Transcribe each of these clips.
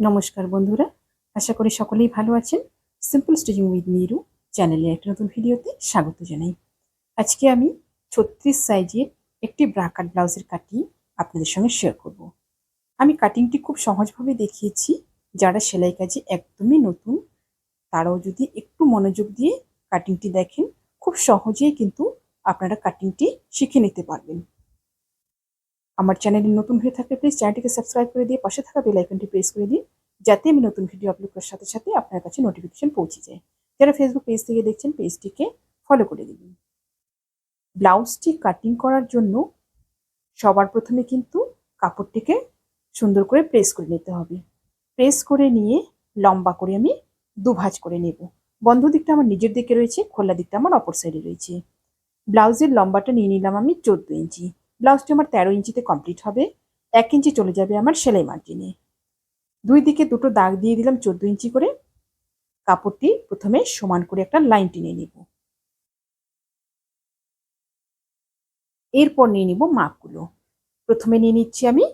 নমস্কার বন্ধুরা, আশা করি সকলেই ভালো আছেন। সিম্পল স্টিচিং উইথ নিরু চ্যানেলে একটা নতুন ভিডিওতে স্বাগত জানাই। আজকে আমি ছত্রিশ সাইজের একটি ব্রাকাট ব্লাউজের কাটিং আপনাদের সঙ্গে শেয়ার করব। আমি কাটিংটি খুব সহজভাবে দেখিয়েছি, যারা সেলাই কাজে একদমই নতুন, তারাও যদি একটু মনোযোগ দিয়ে কাটিংটি দেখেন, খুব সহজেই কিন্তু আপনারা কাটিংটি শিখে নিতে পারবেন। আমার চ্যানেলে নতুন হয়ে থাকলে প্লিজ চ্যানেলটিকে সাবস্ক্রাইব করে দিয়ে পাশে থাকা বেল আইকনটি প্রেস করে দিন, যাতে আমি নতুন ভিডিও আপলোড করার সাথে সাথে আপনার কাছে নোটিফিকেশন পৌঁছে যায়। যারা ফেসবুক পেজ থেকে দেখছেন পেজটিকে ফলো করে দিন। ব্লাউজটি কাটিং করার জন্য সবার প্রথমে কিন্তু কাপড়টিকে সুন্দর করে প্রেস করে নিতে হবে। প্রেস করে নিয়ে লম্বা করে আমি দুভাজ করে নেব। বন্ধ দিকটা আমার নিজের দিকে রয়েছে, খোলা দিকটা আমার অপর সাইডে রয়েছে। ব্লাউজের লম্বাটা নিয়ে নিলাম আমি চোদ্দ ইঞ্চি। ব্লাউজটি আমার তেরো ইঞ্চিতে কমপ্লিট হবে। এক ইঞ্চি চলে যাবে আমার সেলাই মার্জিনে দুই দিকে দুটো দাগ দিয়ে দিলাম চোদ্দ ইঞ্চি করে। কাপড়টি প্রথমে সমান করে একটা লাইন টেনে নিব। এরপর নিয়ে নিব মাপগুলো। প্রথমে নিয়ে নিচ্ছি আমি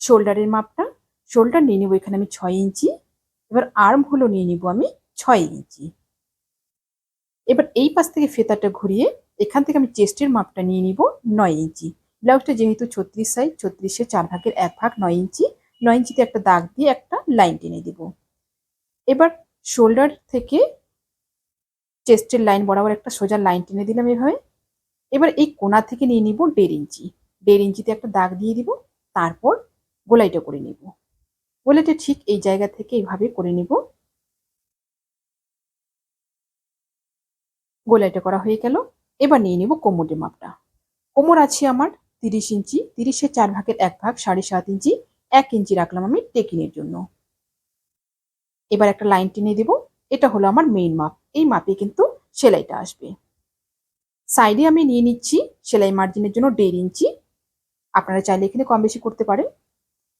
শোল্ডারের মাপটা। শোল্ডার নিয়ে নিব এখানে আমি ছয় ইঞ্চি এবার আর্ম হলো নিয়ে নিব আমি ছয় ইঞ্চি এবার এই পাশ থেকে ফেতাটা ঘুরিয়ে এখান থেকে আমি চেস্টের মাপটা নিয়ে নিব নয় ইঞ্চি ব্লাউজটা যেহেতু ছত্রিশ সাইজ ছত্রিশের চার ভাগের এক ভাগ নয় ইঞ্চি, নয় ইঞ্চিতে একটা দাগ দিয়ে একটা লাইন টেনে দিব। এবার শোল্ডার থেকে চেস্টের লাইন বরাবর একটা সোজা লাইন টেনে দিলাম এভাবে। এবার এই কোনা থেকে নিয়ে নিব দেড় ইঞ্চি। দেড় ইঞ্চিতে একটা দাগ দিয়ে দিব, তারপর গোলাইটা করে নিব। গোলাইটা ঠিক এই জায়গা থেকে এইভাবে করে নিব। গোলাইটা করা হয়ে গেল। এবার নিয়ে নিব কোমরের মাপটা। কোমর আছে আমার তিরিশ ইঞ্চি, তিরিশের চার ভাগের এক ভাগ সাড়ে সাত ইঞ্চি, এক ইঞ্চি রাখলাম আমি টেকিনের জন্য। এবার একটা লাইন টেনে দেব। এটা হলো আমার মেইন মাপ। এই মাপে কিন্তু সেলাইটা আসবে। সাইডে আমি নিয়ে নিচ্ছি সেলাই মার্জিনের জন্য দেড় ইঞ্চি। আপনারা চাইলে এখানে কম বেশি করতে পারেন।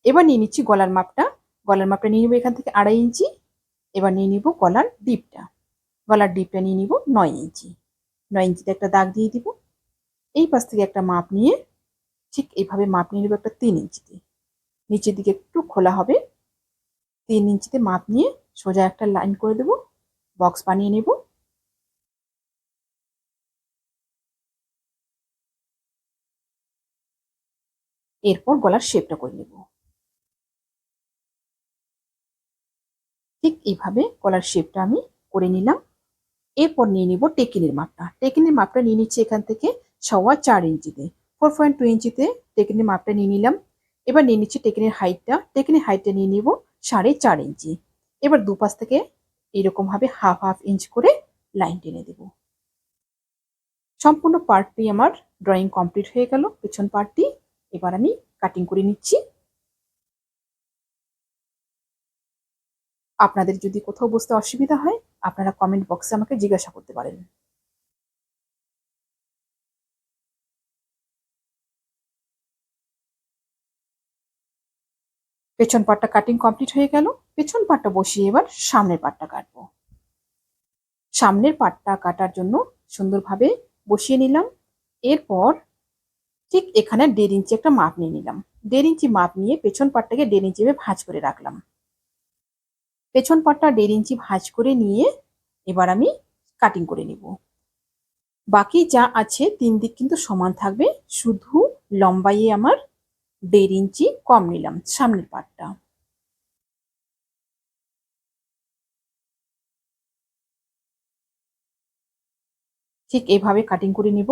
এবার নিয়ে নিচ্ছি গলার মাপটা। গলার মাপটা নিয়ে নিব এখান থেকে আড়াই ইঞ্চি। এবার নিয়ে নিব গলার ডিপটা। গলার ডিপটা নিয়ে নিব নয় ইঞ্চি। নয় ইঞ্চিতে একটা দাগ দিয়ে দিব। এই পাশ থেকে একটা মাপ নিয়ে ঠিক এইভাবে মাপ নিয়ে নেব একটা তিন ইঞ্চিতে। নিচের দিকে একটু খোলা হবে। তিন ইঞ্চিতে মাপ নিয়ে সোজা একটা লাইন করে দেব। বক্স বানিয়ে নেব। এরপর গলার শেপটা করে নেব। ঠিক এইভাবে গলার শেপটা আমি করে নিলাম। এরপর নিয়ে নিব টেকিনের মাপটা। টেকিনের মাপটা নিয়ে নিচ্ছি এখান থেকে সওয়া চার ইঞ্চিতে। ফোর পয়েন্ট টু ইঞ্চিতে টেকিনের মাপটা নিয়ে নিলাম। এবার নিয়ে নিচ্ছি টেকনির হাইটটা টেকনির হাইটটা নিয়ে নিব সাড়ে চার ইঞ্চি। এবার দুপাশ থেকে এরকমভাবে হাফ হাফ ইঞ্চ করে লাইন টেনে দেব। সম্পূর্ণ পার্টটি আমার ড্রয়িং কমপ্লিট হয়ে গেল, পেছন পার্টটি এবার আমি কাটিং করে নিচ্ছি। আপনাদের যদি কোথাও বুঝতে অসুবিধা হয়, আপনারা কমেন্ট বক্সে আমাকে জিজ্ঞাসা করতে পারেন। পেছন পাটটা কাটিং কমপ্লিট হয়ে গেল। পেছন পাটটা বসিয়ে এবার সামনের পাটটা কাটবো। সামনের পাটটা কাটার জন্য সুন্দরভাবে বসিয়ে নিলাম। এরপর ঠিক এখানে দেড় ইঞ্চি একটা মাপ নিয়ে নিলাম। দেড় ইঞ্চি মাপ নিয়ে পেছন পাটটাকে দেড় ইঞ্চি ভাঁজ করে রাখলাম। পেছন পাটটা দেড় ইঞ্চি ভাঁজ করে নিয়ে এবার আমি কাটিং করে নিব। বাকি যা আছে তিন দিক কিন্তু সমান থাকবে। শুধু লম্বাইয়ে আমার দেড় ইঞ্চি কম নিলাম, সামনের পাটটা। ঠিক এভাবে কাটিং করে নিব।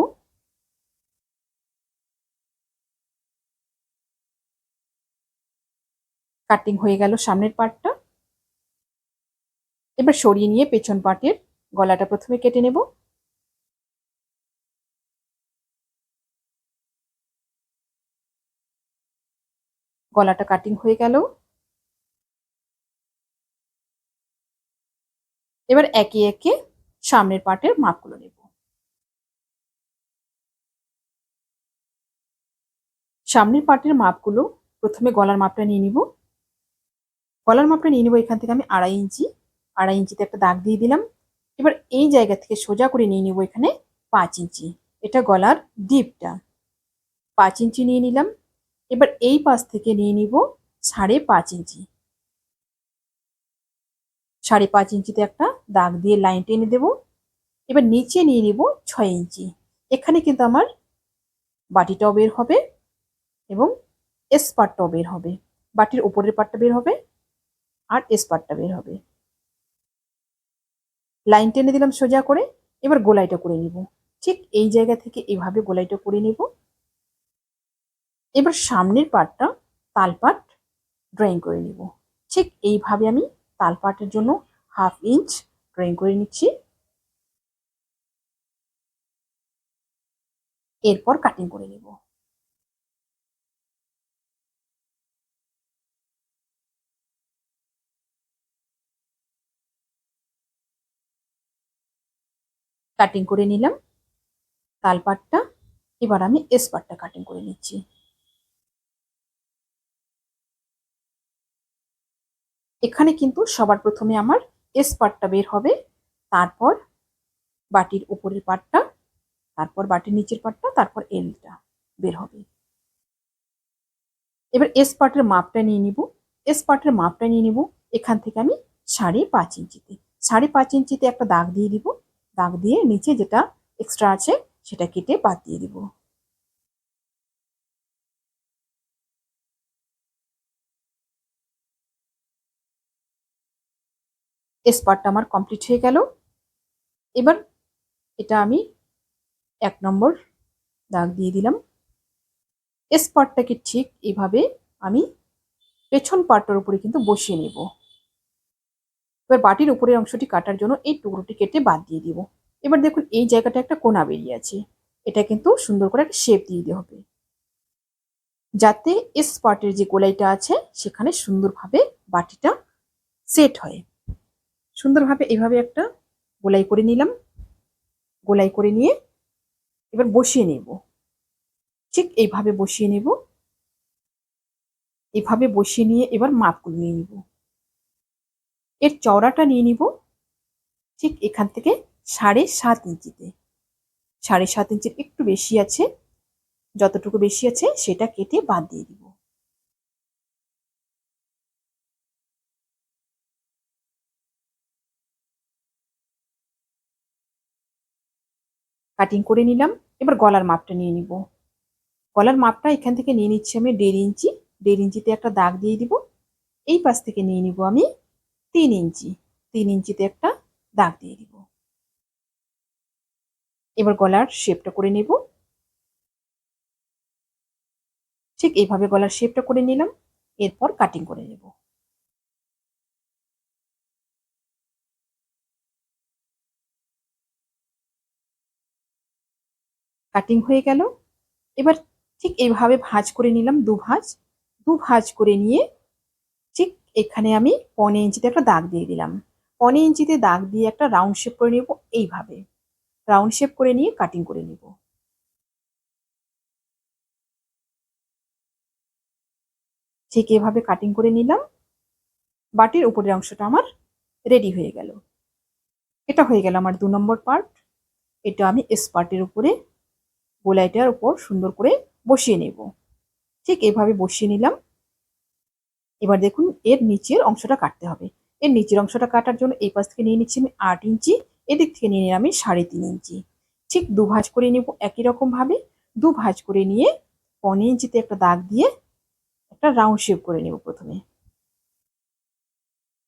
কাটিং হয়ে গেল সামনের পাটটা। এবার সরিয়ে নিয়ে পেছন পাটের গলাটা প্রথমে কেটে নেব। গলাটা কাটিং হয়ে গেল। এবার একে একে সামনের পাটের মাপগুলো নেব। সামনের পাটের মাপগুলো প্রথমে গলার মাপটা নিয়ে নিব। গলার মাপটা নিয়ে নিব এখান থেকে আমি আড়াই ইঞ্চি। আড়াই ইঞ্চিতে একটা দাগ দিয়ে দিলাম। এবার এই জায়গা থেকে সোজা করে নিয়ে নিব এখানে পাঁচ ইঞ্চি। এটা গলার ডিপটা পাঁচ ইঞ্চি নিয়ে নিলাম। এবার এই পাশ থেকে নিয়ে নিব সাড়ে পাঁচ ইঞ্চি। সাড়ে পাঁচ ইঞ্চিতে একটা দাগ দিয়ে লাইন টেনে দেব। এবার নিচে নিয়ে নিব ছয় ইঞ্চি। এখানে কিন্তু আমার বাটিটাও বের হবে এবং এস পার্টটাও বের হবে। বাটির উপরের পার্টটা বের হবে আর এস পার্টটা বের হবে। লাইন টেনে দিলাম সোজা করে, এবার গোলাইটা করে নিব। ঠিক এই জায়গা থেকে এইভাবে গোলাইটা করে নিব। এবার সামনের পার্টটা তালপাট ড্রয়িং করে নিব। ঠিক এইভাবে আমি তালপাটের জন্য হাফ ইঞ্চ ড্রয়িং করে নিচ্ছি। এরপর কাটিং করে নেব। কাটিং করে নিলাম। তালপাটটা এবার আমি এস পাটটা কাটিং করে নিচ্ছি। এখানে কিন্তু সবার প্রথমে আমার এস পার্টটা বের হবে, তারপর বাটির উপরের পার্টটা তারপর বাটির নিচের পার্টটা তারপর এলটা বের হবে। এবার এস পার্টের মাপটা নিয়ে নিব। এস পার্টের মাপটা নিয়ে নিব। এখান থেকে আমি সাড়ে পাঁচ ইঞ্চিতে, সাড়ে পাঁচ ইঞ্চিতে একটা দাগ দিয়ে দিব। দাগ দিয়ে নিচে যেটা এক্সট্রা আছে সেটা কেটে বাদ দিয়ে দিব। স্পারটা আমার কমপ্লিট হয়ে গেল। এবার এটা আমি এক নম্বর দাগ দিয়ে দিলাম। স্পারটাকে ঠিক এভাবে আমি পেছন পাটটার উপরে কিন্তু বসিয়ে নেব। এবার বাটির উপরের অংশটি কাটার জন্য এই টুকরোটি কেটে বাদ দিয়ে দিব। এবার দেখুন, এই জায়গাটা একটা কোনা বেরিয়ে আছে। এটা কিন্তু সুন্দর করে একটা শেপ দিয়ে দিতে হবে। যাতে স্পার্টের যে গোলাইটা আছে, সেখানে সুন্দরভাবে বাটিটা সেট হয়। সুন্দরভাবে এভাবে একটা গোলাই করে নিলাম। গোলাই করে নিয়ে এবার বসিয়ে নেব। ঠিক এইভাবে বসিয়ে নেব। এভাবে বসিয়ে নিয়ে এবার মাপগুলো নিয়ে নিব। এর চওড়াটা নিয়ে নিব। ঠিক এখান থেকে সাড়ে সাত ইঞ্চিতে। সাড়ে সাত ইঞ্চির একটু বেশি আছে। যতটুকু বেশি আছে সেটা কেটে বাদ দিয়ে দিব। কাটিং করে নিলাম। এবার গলার মাপটা নিয়ে নিব। গলার মাপটা এখান থেকে নিয়ে নিচ্ছি আমি দেড় ইঞ্চি। দেড় ইঞ্চিতে একটা দাগ দিয়ে দিব। এই পাশ থেকে নিয়ে নিব আমি তিন ইঞ্চি। তিন ইঞ্চিতে একটা দাগ দিয়ে দিব। এবার গলার শেপটা করে নেব। ঠিক এইভাবে গলার শেপটা করে নিলাম। এরপর কাটিং করে নেব। কাটিং হয়ে গেল। এবার ঠিক এইভাবে ভাঁজ করে নিলাম দু ভাঁজ। দু ভাঁজ করে নিয়ে ঠিক এখানে আমি পনে ইঞ্চিতে একটা দাগ দিয়ে দিলাম। পনে ইঞ্চিতে দাগ দিয়ে একটা রাউন্ড শেপ করে নেব এইভাবে। রাউন্ড শেপ করে নিয়ে কাটিং করে নেব। ঠিক এভাবে কাটিং করে নিলাম। বাটির উপরের অংশটা আমার রেডি হয়ে গেল। এটা হয়ে গেল আমার দু নম্বর পার্ট এটা আমি এস পার্টের উপরে গোলাইটার উপর সুন্দর করে বসিয়ে নেব। ঠিক এভাবে বসিয়ে নিলাম। এবার দেখুন, এর নিচের অংশটা কাটতে হবে। এর নিচের অংশটা কাটার জন্য এই পাশ থেকে নিয়ে নিচ্ছি আমি আট ইঞ্চি, এদিক থেকে নিয়ে নিলাম আমি সাড়ে তিন ইঞ্চি। ঠিক দু ভাঁজ করে নেব একই রকম ভাবে দু ভাঁজ করে নিয়ে পনে ইঞ্চিতে একটা দাগ দিয়ে একটা রাউন্ড শেপ করে নেব প্রথমে।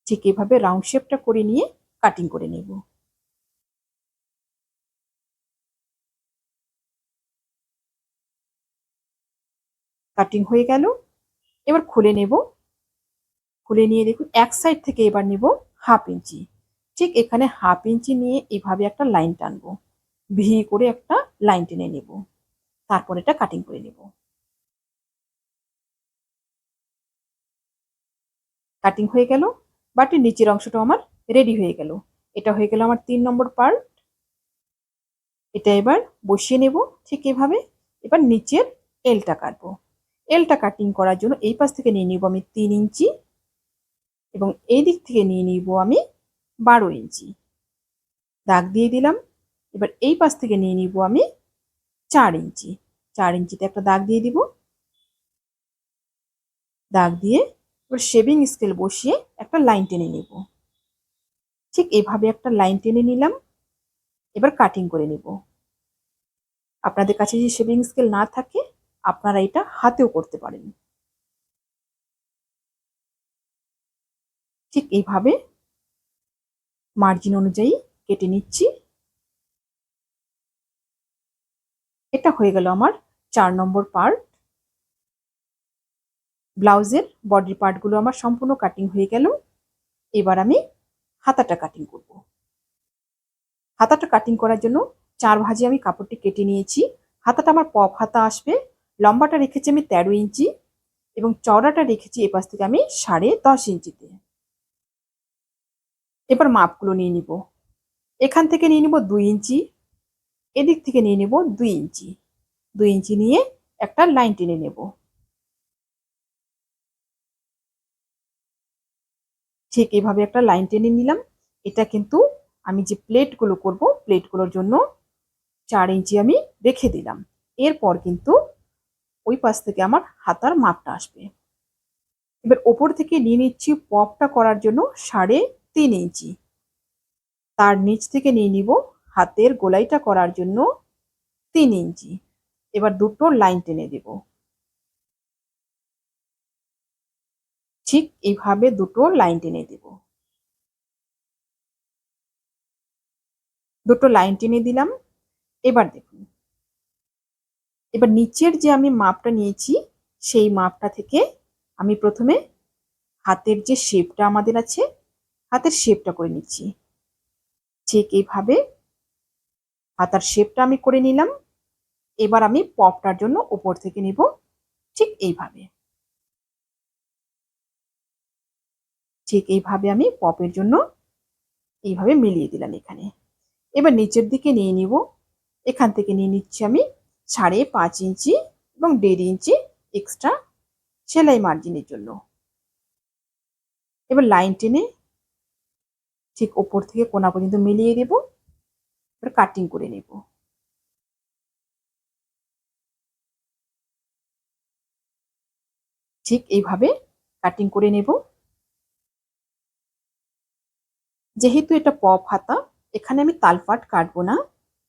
ঠিক এভাবে রাউন্ড শেপটা করে নিয়ে কাটিং করে নেব। কাটিং হয়ে গেল। এবার খুলে নেব। খুলে নিয়ে দেখুন, এক সাইড থেকে এবার নেব হাফ ইঞ্চি ঠিক এখানে হাফ ইঞ্চি নিয়ে এভাবে একটা লাইন টানবো। ভি করে একটা লাইন টেনে নেব। তারপর এটা কাটিং করে নেব। কাটিং হয়ে গেল। বাটির নিচের অংশটা আমার রেডি হয়ে গেল। এটা হয়ে গেল আমার তিন নম্বর পার্ট এটা এবার বসিয়ে নেব। ঠিক এভাবে এবার নিচের এলটা কাটবো। এলটা কাটিং করার জন্য এই পাশ থেকে নিয়ে নিব আমি তিন ইঞ্চি এবং এই দিক থেকে নিয়ে নিব আমি বারো ইঞ্চি। দাগ দিয়ে দিলাম। এবার এই পাশ থেকে নিয়ে নিব আমি চার ইঞ্চি। চার ইঞ্চিতে একটা দাগ দিয়ে দিব। দাগ দিয়ে এবার শেভিং স্কেল বসিয়ে একটা লাইন টেনে নেব। ঠিক এভাবে একটা লাইন টেনে নিলাম। এবার কাটিং করে নিব। আপনাদের কাছে যদি শেভিং স্কেল না থাকে আপনারা এটা হাতেও করতে পারেন। ঠিক এইভাবে মার্জিন অনুযায়ী কেটে নিচ্ছি। এটা হয়ে গেল আমার চার নম্বর পার্ট ব্লাউজের বডি পার্টগুলো আমার সম্পূর্ণ কাটিং হয়ে গেল। এবার আমি হাতাটা কাটিং করব। হাতাটা কাটিং করার জন্য চার ভাজে আমি কাপড়টি কেটে নিয়েছি। হাতাটা আমার পপ হাতা আসবে। লম্বাটা রেখেছি আমি তেরো ইঞ্চি এবং চওড়াটা রেখেছি এপাশ থেকে আমি সাড়ে দশ ইঞ্চিতে। এবার মাপগুলো নিয়ে নিব। এখান থেকে নিয়ে নিব দুই ইঞ্চি, এদিক থেকে নিয়ে নেব দুই ইঞ্চি। দুই ইঞ্চি নিয়ে একটা লাইন টেনে নেব। ঠিক এইভাবে একটা লাইন টেনে নিলাম। এটা কিন্তু আমি যে প্লেটগুলো করব, প্লেটগুলোর জন্য চার ইঞ্চি আমি রেখে দিলাম। এরপর কিন্তু ওই পাশ থেকে আমার হাতার মাপটা আসবে। এবার ওপর থেকে নিয়ে নিচ্ছি পপটা করার জন্য সাড়ে তিন ইঞ্চি। তার নিচ থেকে নিয়ে নিব হাতের গোলাইটা করার জন্য তিন ইঞ্চি। এবার দুটো লাইন টেনে দেব। ঠিক এইভাবে দুটো লাইন টেনে দেব। দুটো লাইন টেনে দিলাম। এবার দেখুন এবার নিচের যে আমি মাপটা নিয়েছি, সেই মাপটা থেকে আমি প্রথমে হাতের যে শেপটা আমাদের আছে, হাতের শেপটা করে নিচ্ছি। ঠিক এইভাবে হাতার শেপটা আমি করে নিলাম। এবার আমি পপটার জন্য উপর থেকে নিব ঠিক এইভাবে। ঠিক এইভাবে আমি পপের জন্য এইভাবে মিলিয়ে দিলাম এখানে। এবার নিচের দিকে নিয়ে নিব। এখান থেকে নিয়ে নিচ্ছি আমি সাড়ে পাঁচ ইঞ্চি এবং দেড় ইঞ্চি এক্সট্রা সেলাই মার্জিনের জন্য। এবার লাইন টেনে ঠিক ওপর থেকে কোনা পর্যন্ত মিলিয়ে দেব, এবার কাটিং করে নেব। ঠিক এইভাবে কাটিং করে নেব। যেহেতু এটা পপ হাতা, এখানে আমি তালপাট কাটবো না,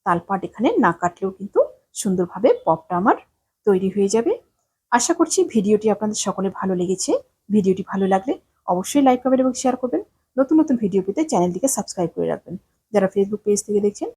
তালপাট এখানে না কাটলেও কিন্তু সুন্দরভাবে পপটা আমার তৈরি হয়ে যাবে। আশা করছি ভিডিওটি আপনাদের সকলে ভালো লেগেছে। ভিডিওটি ভালো লাগলে অবশ্যই লাইক করবেন এবং শেয়ার করবেন। নতুন নতুন ভিডিও পেতে চ্যানেলটিকে সাবস্ক্রাইব করে রাখবেন। যারা ফেসবুক পেজ থেকে দেখছেন